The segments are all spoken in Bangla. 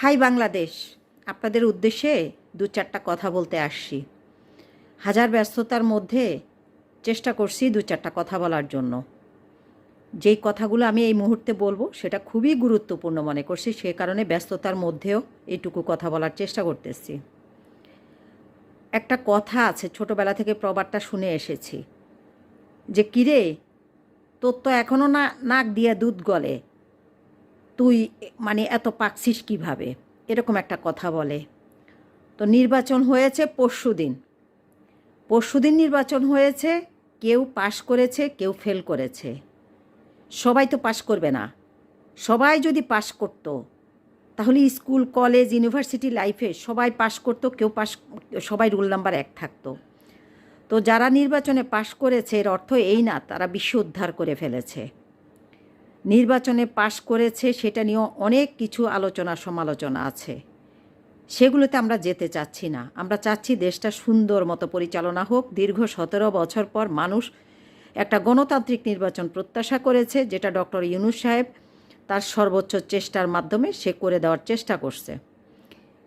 হাই বাংলাদেশ, আপনাদের উদ্দেশ্যে দু চারটা কথা বলতে আসছি। হাজার ব্যস্ততার মধ্যে চেষ্টা করছি দু চারটা কথা বলার জন্য। যেই কথাগুলো আমি এই মুহূর্তে বলব, সেটা খুবই গুরুত্বপূর্ণ মনে করছি, সে কারণে ব্যস্ততার মধ্যেও এইটুকু কথা বলার চেষ্টা করতেছি। একটা কথা আছে, ছোটবেলা থেকে প্রবাদটা শুনে এসেছি। যে, কিরে, তোর তো এখনও না, নাক দিয়ে দুধ গলে। তুই মানে এত পাকছিস কীভাবে? এরকম একটা কথা বলে। তো নির্বাচন হয়েছে পরশু দিন। পরশু দিন নির্বাচন হয়েছে, কেউ পাশ করেছে, কেউ ফেল করেছে। সবাই তো পাশ করবে না। সবাই যদি পাশ করতো, তাহলে স্কুল, কলেজ, ইউনিভার্সিটি লাইফে সবাই পাশ করতো, কেউ পাশ, সবাই রোল নাম্বার এক থাকতো। তো যারা নির্বাচনে পাশ করেছে, এর অর্থ এই না, তারা বিশ্ব উদ্ধার করে ফেলেছে। নির্বাচনে পাশ করেছে, সেটা নিয়েও অনেক কিছু আলোচনা, সমালোচনা আছে। সেগুলোতে আমরা যেতে চাচ্ছি না। আমরা চাচ্ছি দেশটা সুন্দর মতো পরিচালনা হোক। দীর্ঘ সতেরো বছর পর মানুষ একটা গণতান্ত্রিক নির্বাচন প্রত্যাশা করেছে, যেটা ডক্টর ইউনুস সাহেব তার সর্বোচ্চ চেষ্টার মাধ্যমে সে করে দেওয়ার চেষ্টা করছে।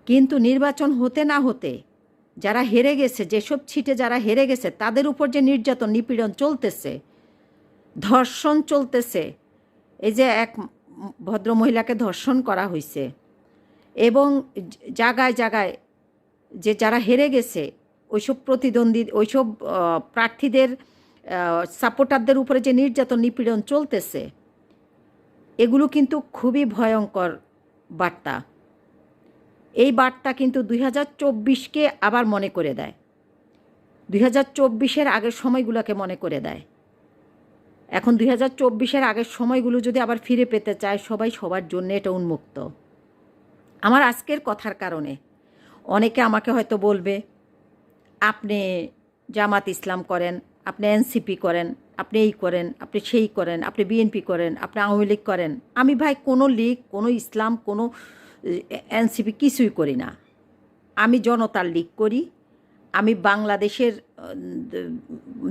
কিন্তু নির্বাচন হতে না হতে যারা হেরে গেছে, যেসব ছিটে যারা হেরে গেছে, তাদের উপর যে নির্যাতন নিপীড়ন চলতেছে, ধর্ষণ চলতেছে এই যে এক ভদ্র মহিলাকে ধর্ষণ করা হয়েছে এবং জায়গায় জায়গায় যে যারা হেরে গেছে, ওইসব প্রতিদ্বন্দ্বী, ওইসব প্রার্থীদের সাপোর্টারদের উপরে যে নির্যাতন, নিপীড়ন চলতেছে, এগুলো কিন্তু খুবই ভয়ঙ্কর বার্তা। এই বার্তা কিন্তু দুই হাজার চব্বিশকে আবার মনে করে দেয়। দুই হাজার চব্বিশের আগের সময়গুলোকে মনে করে দেয়। এখন দুই হাজার চব্বিশের আগের সময়গুলো যদি আবার ফিরে পেতে চায়, সবাই সবার জন্য এটা উন্মুক্ত। আমার আজকের কথার কারণে অনেকে আমাকে হয়তো বলবে, আপনি জামাত ইসলাম করেন, আপনি এনসিপি করেন, আপনি এই করেন, আপনি সেই করেন, আপনি বিএনপি করেন, আপনি আওয়ামী লীগ করেন। আমি ভাই, কোনো লীগ, কোনো ইসলাম, কোনো এনসিপি কিছুই করি না। আমি জনতার লীগ করি আমি বাংলাদেশের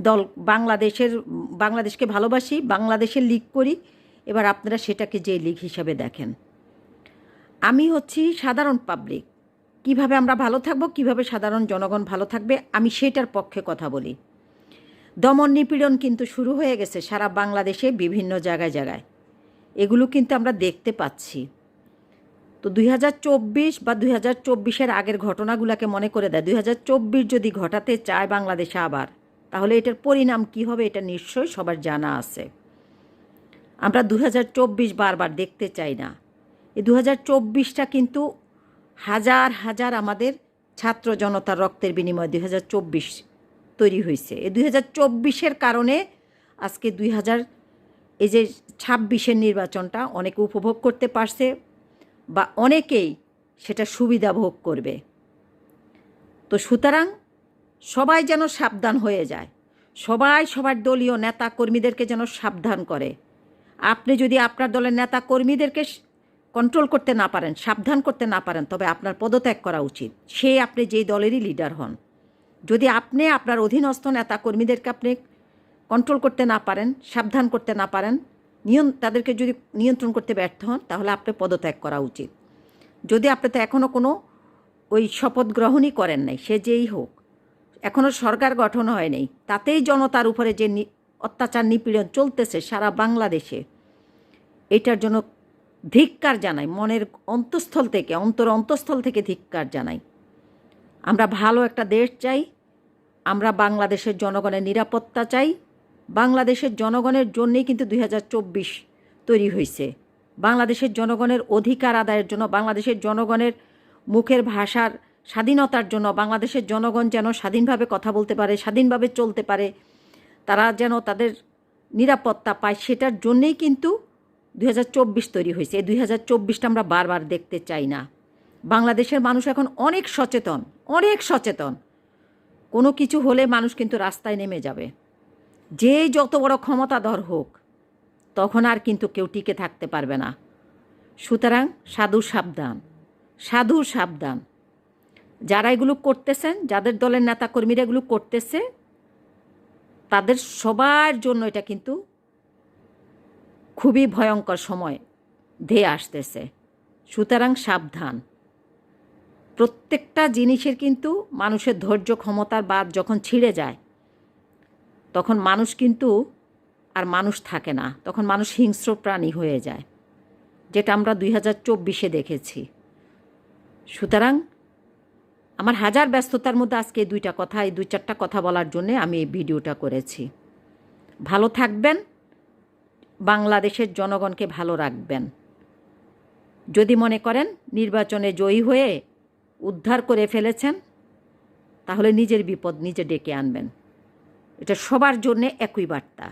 দল, বাংলাদেশের, বাংলাদেশকে ভালোবাসি, বাংলাদেশের লিগ করি। এবার আপনারা সেটাকে যে লিগ হিসাবে দেখেন। আমি হচ্ছি সাধারণ পাবলিক কীভাবে আমরা ভালো থাকব, কীভাবে সাধারণ জনগণ ভালো থাকবে, আমি সেটার পক্ষে কথা বলি। দমন নিপীড়ন কিন্তু শুরু হয়ে গেছে সারা বাংলাদেশে বিভিন্ন জায়গায় জায়গায়। এগুলো কিন্তু আমরা দেখতে পাচ্ছি। তো দুই বা দুই হাজার আগের ঘটনাগুলোকে মনে করে দেয়। দুই হাজার চব্বিশ যদি ঘটাতে চায় বাংলাদেশে আবার, তাহলে এটার পরিণাম কি হবে এটা নিশ্চয়ই সবার জানা আছে। আমরা দু হাজার চব্বিশ বারবার দেখতে চাই না। এই দু চব্বিশটা কিন্তু হাজার হাজার আমাদের ছাত্র জনতার রক্তের বিনিময়ে দু হাজার চব্বিশ তৈরি হয়েছে। এই দুই হাজার কারণে আজকে দুই হাজার, এই যে ছাব্বিশের নির্বাচনটা অনেকে উপভোগ করতে পারছে। বা অনেকেই সেটা সুবিধা ভোগ করবে। তো সুতরাং সবাই যেন সাবধান হয়ে যায়। সবাই সবার দলীয় নেতা কর্মীদেরকে যেন সাবধান করে। আপনি যদি আপনার দলের নেতা কর্মীদেরকে কন্ট্রোল করতে না পারেন, সাবধান করতে না পারেন, তবে আপনার পদত্যাগ করা উচিত। সে আপনি যেই দলেরই লিডার হন। যদি আপনি আপনার অধীনস্থ নেতা কর্মীদেরকে আপনি কন্ট্রোল করতে না পারেন, সাবধান করতে না পারেন নিয়ন, তাদেরকে যদি নিয়ন্ত্রণ করতে ব্যর্থ হন, তাহলে আপনি পদত্যাগ করা উচিত। যদি আপনি তো এখনও কোনো ওই শপথ গ্রহণই করেন নাই, সে যেই হোক এখনও সরকার গঠন হয় নাই, তাতেই জনতার উপরে যে অত্যাচার নিপীড়ন চলতেছে সারা বাংলাদেশে, এটার জন্য ধিক্কার জানাই, মনের অন্তঃস্থল থেকে, অন্তর অন্তঃস্থল থেকে ধিক্কার জানাই। আমরা ভালো একটা দেশ চাই, আমরা বাংলাদেশের জনগণের নিরাপত্তা চাই বাংলাদেশের জনগণের জন্যেই কিন্তু দু হাজার চব্বিশ তৈরি হয়েছে। বাংলাদেশের জনগণের অধিকার আদায়ের জন্য, বাংলাদেশের জনগণের মুখের ভাষার স্বাধীনতার জন্য, বাংলাদেশের জনগণ যেন স্বাধীনভাবে কথা বলতে পারে, স্বাধীনভাবে চলতে পারে, তারা যেন তাদের নিরাপত্তা পায়, সেটার জন্যেই কিন্তু দু হাজার চব্বিশ তৈরি হয়েছে। এই দুই হাজার আমরা বারবার দেখতে চাই না। বাংলাদেশের মানুষ এখন অনেক সচেতন অনেক সচেতন। কোনো কিছু হলে মানুষ কিন্তু রাস্তায় নেমে যাবে। যে যত বড় ক্ষমতাধর হোক, তখন আর কিন্তু কেউ টিকে থাকতে পারবে না। সুতরাং সাধু সাবধান সাধু সাবধান। যারা এগুলো করতেছেন, যাদের দলের নেতাকর্মীরা এগুলো করতেছে, তাদের সবার জন্য এটা কিন্তু খুবই ভয়ঙ্কর সময় ধেয়ে আসতেছে। সুতরাং সাবধান। প্রত্যেকটা জিনিসের কিন্তু মানুষের ধৈর্য ক্ষমতার বাদ যখন ছিঁড়ে যায় তখন মানুষ কিন্তু আর মানুষ থাকে না। তখন মানুষ হিংস্র প্রাণী হয়ে যায়, যেটা আমরা দুই হাজার চব্বিশে দেখেছি। সুতরাং আমার হাজার ব্যস্ততার মধ্যে আজকে এই দুইটা কথা, এই দুই চারটা কথা বলার জন্যে আমি এই ভিডিওটা করেছি। ভালো থাকবেন, বাংলাদেশের জনগণকে ভালো রাখবেন। যদি মনে করেন নির্বাচনে জয়ী হয়ে উদ্ধার করে ফেলেছেন, তাহলে নিজের বিপদ নিজে ডেকে আনবেন। এটা সবার জন্যে একই বার্তা।